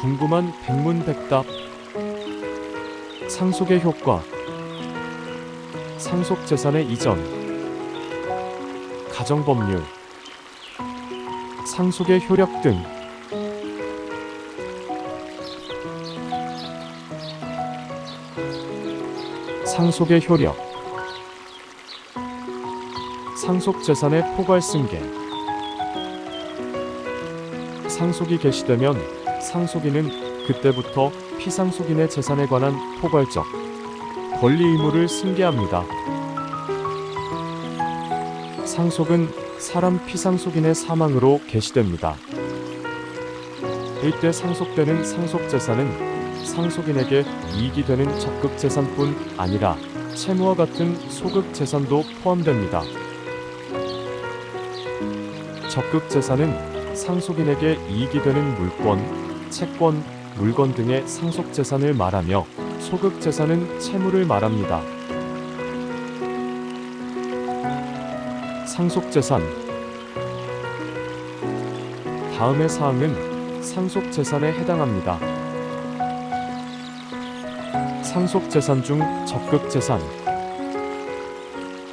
궁금한 백문백답. 상속의 효과. 상속 재산의 이전. 가정법률. 상속의 효력 등. 상속의 효력. 상속 재산의 포괄 승계. 상속이 개시되면 상속인은 그때부터 피상속인의 재산에 관한 포괄적 권리 의무를 승계합니다. 상속은 사람 피상속인의 사망으로 개시됩니다. 이때 상속되는 상속재산은 상속인에게 이익이 되는 적극재산뿐 아니라 채무와 같은 소극재산도 포함됩니다. 적극재산은 상속인에게 이익이 되는 물권, 채권, 물건 등의 상속 재산을 말하며 소극 재산은 채무를 말합니다. 상속 재산 다음의 사항은 상속 재산에 해당합니다. 상속 재산 중 적극 재산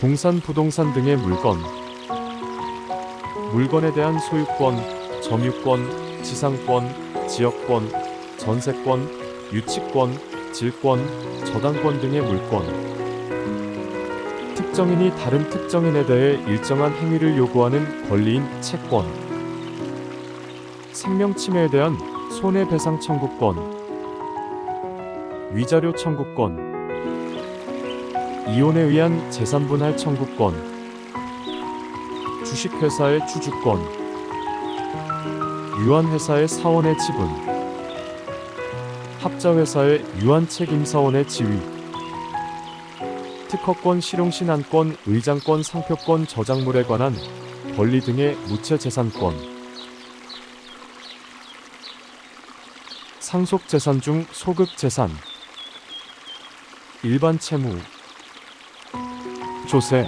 동산, 부동산 등의 물건 물건에 대한 소유권, 점유권, 지상권, 지역권, 전세권, 유치권, 질권, 저당권 등의 물권. 특정인이 다른 특정인에 대해 일정한 행위를 요구하는 권리인 채권. 생명 침해에 대한 손해배상 청구권. 위자료 청구권, 이혼에 의한 재산 분할 청구권, 주식회사의 주주권, 유한회사의 사원의 지분, 합자회사의 유한책임사원의 지위, 특허권, 실용신안권, 의장권, 상표권, 저작물에 관한 권리 등의 무체재산권, 상속재산 중 소극재산, 일반 채무, 조세,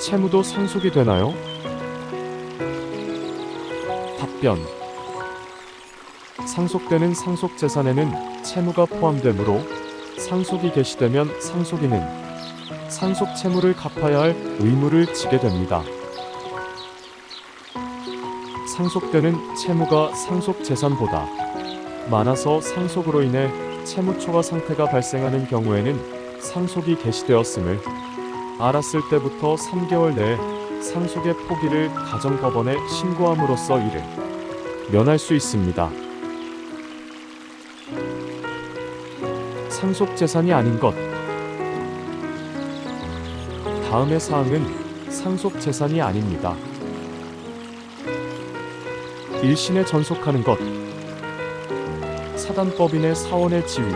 채무도 상속이 되나요? 답변. 상속되는 상속재산에는 채무가 포함되므로 상속이 개시되면 상속인은 상속 채무를 갚아야 할 의무를 지게 됩니다. 상속되는 채무가 상속 재산보다 많아서 상속으로 인해 채무 초과 상태가 발생하는 경우에는 상속이 개시되었음을 알았을 때부터 3개월 내에 상속의 포기를 가정법원에 신고함으로써 이를 면할 수 있습니다. 상속 재산이 아닌 것. 다음의 사항은 상속 재산이 아닙니다. 일신에 전속하는 것. 사단법인의 사원의 지위,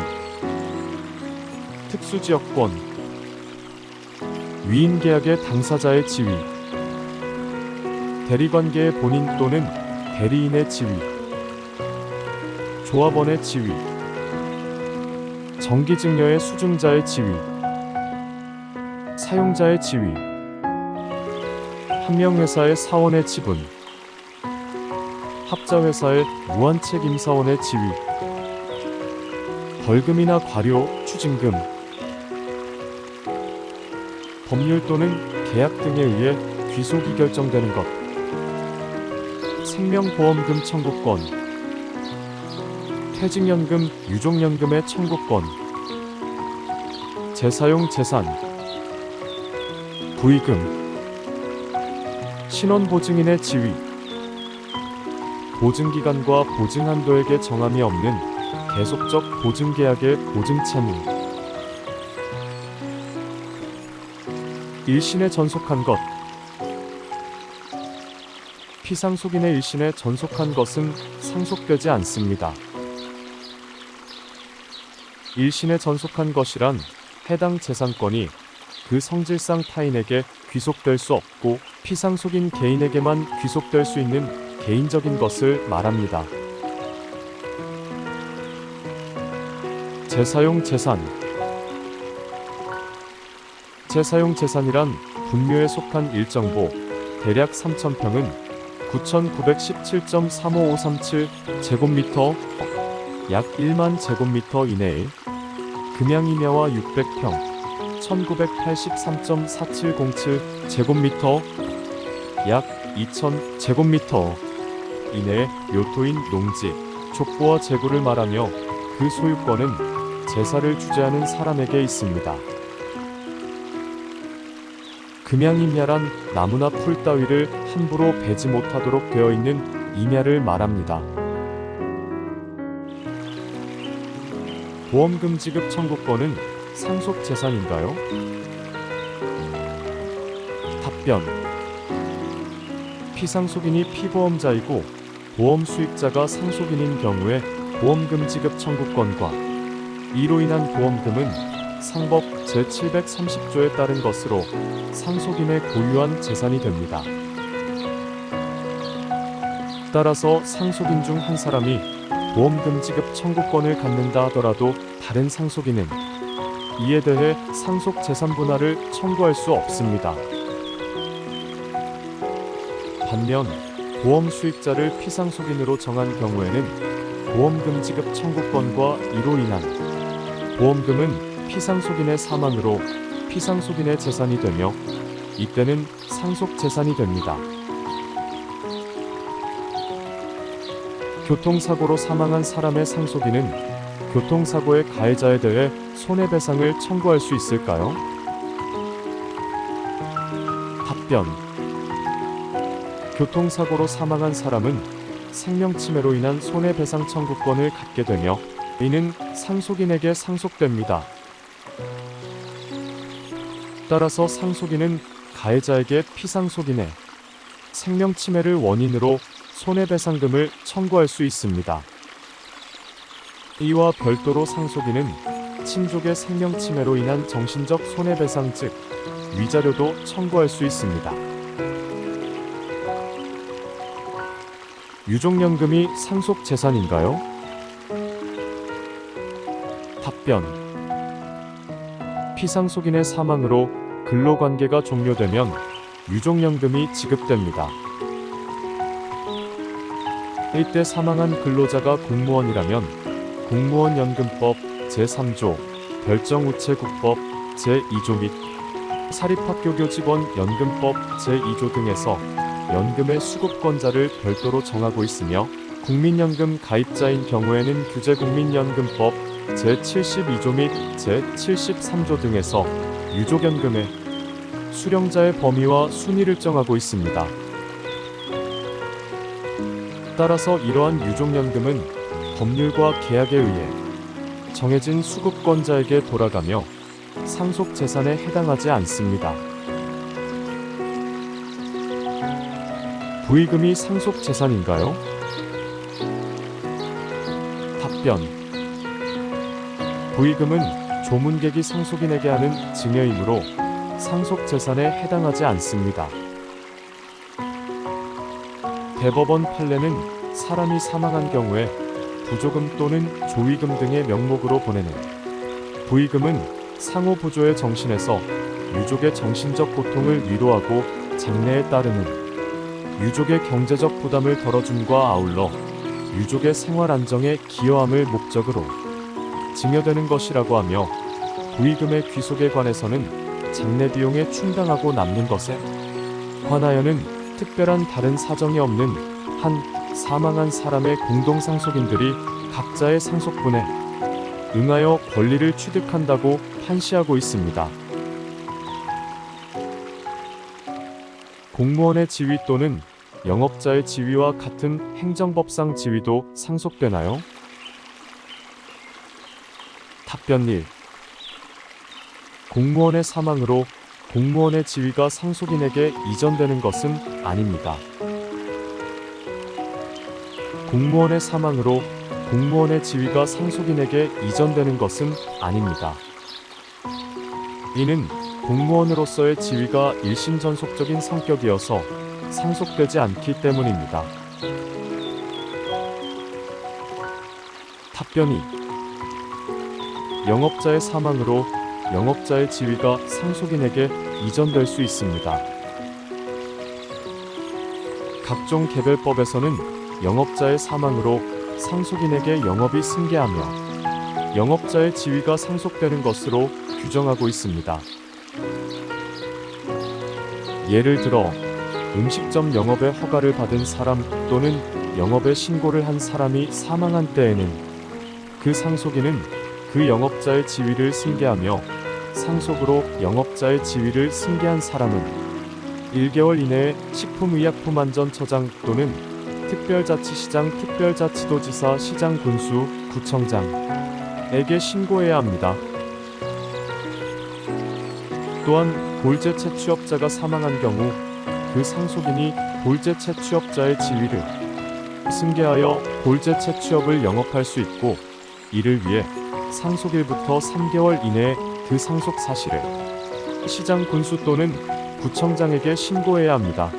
특수지역권, 위임계약의 당사자의 지위, 대리관계의 본인 또는 대리인의 지위, 조합원의 지위, 정기증여의 수증자의 지위, 사용자의 지위, 한명회사의 사원의 지분, 합자회사의 무한책임 사원의 지위, 벌금이나 과료, 추징금, 법률 또는 계약 등에 의해 귀속이 결정되는 것, 생명보험금 청구권, 퇴직연금, 유족연금의 청구권, 재사용 재산, 부의금, 신원보증인의 지위, 보증기간과 보증한도에게 정함이 없는 계속적 보증계약의 보증채무 일신에 전속한 것 피상속인의 일신에 전속한 것은 상속되지 않습니다. 일신에 전속한 것이란 해당 재산권이 그 성질상 타인에게 귀속될 수 없고 피상속인 개인에게만 귀속될 수 있는 개인적인 것을 말합니다. 재사용 재산 재사용 재산이란 분묘에 속한 일정보 대략 3,000평은 9,917.35537 제곱미터 약 1만 제곱미터 이내에 금양이냐와 600평 1983.4707 제곱미터 약 2000 제곱미터 이내에 묘토인 농지, 족보와 재구를 말하며 그 소유권은 제사를 주재하는 사람에게 있습니다. 금양임야란 나무나 풀 따위를 함부로 베지 못하도록 되어 있는 임야를 말합니다. 보험금 지급 청구권은 상속 재산인가요? 답변 피상속인이 피보험자이고 보험 수익자가 상속인인 경우에 보험금 지급 청구권과 이로 인한 보험금은 상법 제730조에 따른 것으로 상속인의 고유한 재산이 됩니다. 따라서 상속인 중 한 사람이 보험금 지급 청구권을 갖는다 하더라도 다른 상속인은 이에 대해 상속 재산 분할을 청구할 수 없습니다. 반면 보험 수익자를 피상속인으로 정한 경우에는 보험금 지급 청구권과 이로 인한 보험금은 피상속인의 사망으로 피상속인의 재산이 되며 이때는 상속 재산이 됩니다. 교통사고로 사망한 사람의 상속인은 교통사고의 가해자에 대해 손해배상을 청구할 수 있을까요? 답변 교통사고로 사망한 사람은 생명침해로 인한 손해배상 청구권을 갖게 되며 이는 상속인에게 상속됩니다. 따라서 상속인은 가해자에게 피상속인의 생명침해를 원인으로 손해배상금을 청구할 수 있습니다. 이와 별도로 상속인은 친족의 생명침해로 인한 정신적 손해배상 즉 위자료도 청구할 수 있습니다. 유족연금이 상속 재산인가요? 답변 피상속인의 사망으로 근로관계가 종료되면 유족연금이 지급됩니다. 이때 사망한 근로자가 공무원이라면 공무원연금법 제3조 별정우체국법 제2조 및 사립학교 교직원 연금법 제2조 등에서 연금의 수급권자를 별도로 정하고 있으며 국민연금 가입자인 경우에는 규제국민연금법 제72조 및 제73조 등에서 유족연금의 수령자의 범위와 순위를 정하고 있습니다. 따라서 이러한 유족연금은 법률과 계약에 의해 정해진 수급권자에게 돌아가며 상속 재산에 해당하지 않습니다. 부의금이 상속 재산인가요? 답변 부의금은 조문객이 상속인에게 하는 증여이므로 상속 재산에 해당하지 않습니다. 대법원 판례는 사람이 사망한 경우에 부조금 또는 조의금 등의 명목으로 보내는 부의금은 상호 부조의 정신에서 유족의 정신적 고통을 위로하고 장래에 따르는 유족의 경제적 부담을 덜어줌과 아울러 유족의 생활 안정에 기여함을 목적으로 증여되는 것이라고 하며 부의금의 귀속에 관해서는 장례 비용에 충당하고 남는 것에 관하여는 특별한 다른 사정이 없는 한 사망한 사람의 공동상속인들이 각자의 상속분에 응하여 권리를 취득한다고 판시하고 있습니다. 공무원의 지위 또는 영업자의 지위와 같은 행정법상 지위도 상속되나요? 답변 1. 공무원의 사망으로 공무원의 지위가 상속인에게 이전되는 것은 아닙니다. 공무원의 사망으로 공무원의 지위가 상속인에게 이전되는 것은 아닙니다. 이는 공무원으로서의 지위가 일심전속적인 성격이어서 상속되지 않기 때문입니다. 답변이 영업자의 사망으로 영업자의 지위가 상속인에게 이전될 수 있습니다. 각종 개별법에서는 영업자의 사망으로 상속인에게 영업이 승계하며 영업자의 지위가 상속되는 것으로 규정하고 있습니다. 예를 들어 음식점 영업의 허가를 받은 사람 또는 영업에 신고를 한 사람이 사망한 때에는 그 상속인은 그 영업자의 지위를 승계하며 상속으로 영업자의 지위를 승계한 사람은 1개월 이내에 식품의약품안전처장 또는 특별자치시장 특별자치도지사 시장 군수 구청장에게 신고해야 합니다. 또한 볼제 채취업자가 사망한 경우 그 상속인이 볼제 채취업자의 지위를 승계하여 볼제 채취업을 영업할 수 있고 이를 위해 상속일부터 3개월 이내에 그 상속 사실을 시장 군수 또는 구청장에게 신고해야 합니다.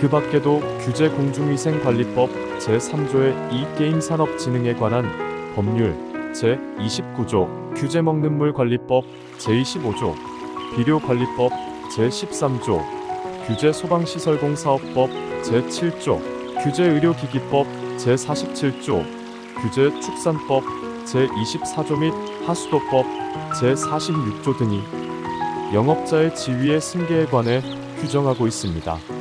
그 밖에도 규제 공중위생관리법 제3조의 이 게임산업진흥에 관한 법률 제29조 규제 먹는 물 관리법 제25조 비료 관리법 제13조 규제 소방시설공사업법 제7조 규제 의료기기법 제47조 규제 축산법 제24조 및 하수도법 제46조 등이 영업자의 지위의 승계에 관해 규정하고 있습니다.